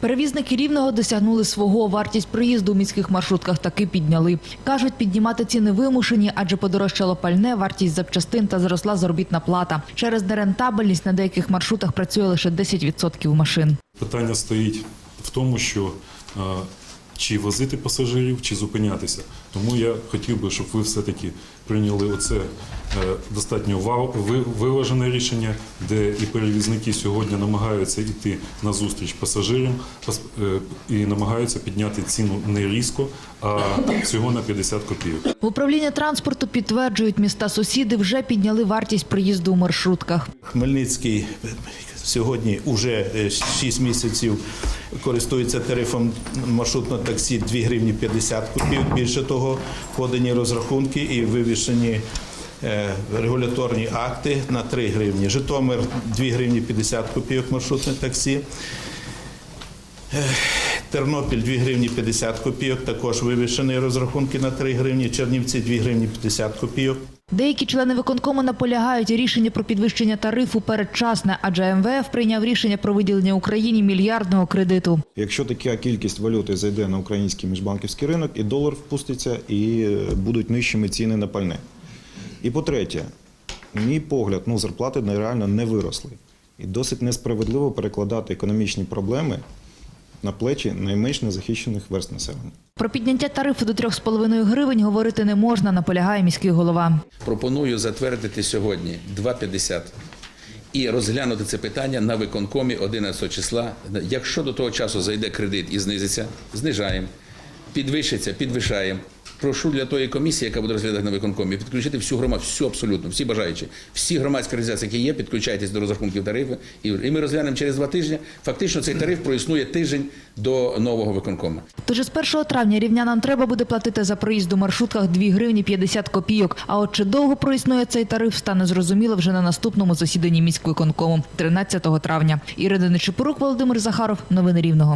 Перевізники рівного досягнули свого. Вартість проїзду у міських маршрутках таки підняли. Кажуть, піднімати ціни вимушені, адже подорожчало пальне, вартість запчастин та зросла заробітна плата. Через нерентабельність на деяких маршрутах працює лише 10% машин. Питання стоїть в тому, що е, чи возити пасажирів, чи зупинятися. Тому я хотів би, щоб ви все-таки прийняли оце е, достатньо ва- виважене рішення, де і перевізники сьогодні намагаються йти на зустріч пасажирам е, і намагаються підняти ціну не різко, а всього на 50 копійок. В управлінні транспорту підтверджують, міста сусіди вже підняли вартість проїзду у маршрутках. Хмельницький сьогодні вже 6 місяців користується тарифом маршрутного таксі 2 гривні 50 копійок. Більше того, подані розрахунки і вивішені е, регуляторні акти на 3 гривні. Житомир 2 гривні 50 копійок маршрутне таксі. Е, Тернопіль 2 гривні 50 копійок, також вивішені розрахунки на 3 гривні. Чернівці 2 гривні 50 копійок. Деякі члени виконкому наполягають, рішення про підвищення тарифу передчасне, адже МВФ прийняв рішення про виділення Україні мільярдного кредиту. Якщо така кількість валюти зайде на український міжбанківський ринок, і долар впуститься, і е, будуть нижчими ціни на пальне. І по-третє, мій погляд, ну, зарплати нереально не виросли. І досить несправедливо перекладати економічні проблеми на плечі найменш незахищених верст населення. Про підняття тарифу до 3,5 гривень говорити не можна, наполягає міський голова. Пропоную затвердити сьогодні 2,50 і розглянути це питання на виконкомі 11 числа. Якщо до того часу зайде кредит і знизиться, знижаємо. Підвищиться, підвищаємо. Прошу для тої комісії, яка буде розглядати на виконкомі, підключити всю громаду, всю абсолютно, всі бажаючі, всі громадські організації, які є, підключайтесь до розрахунків тарифу, і, ми розглянемо через два тижні. Фактично цей тариф проіснує тиждень до нового виконкому. Тож з 1 травня рівнянам треба буде платити за проїзд у маршрутках 2 гривні 50 копійок. А от чи довго проіснує цей тариф, стане зрозуміло вже на наступному засіданні міської конкому 13 травня. Ірина Нечипорук, Володимир Захаров. Новини Рівного.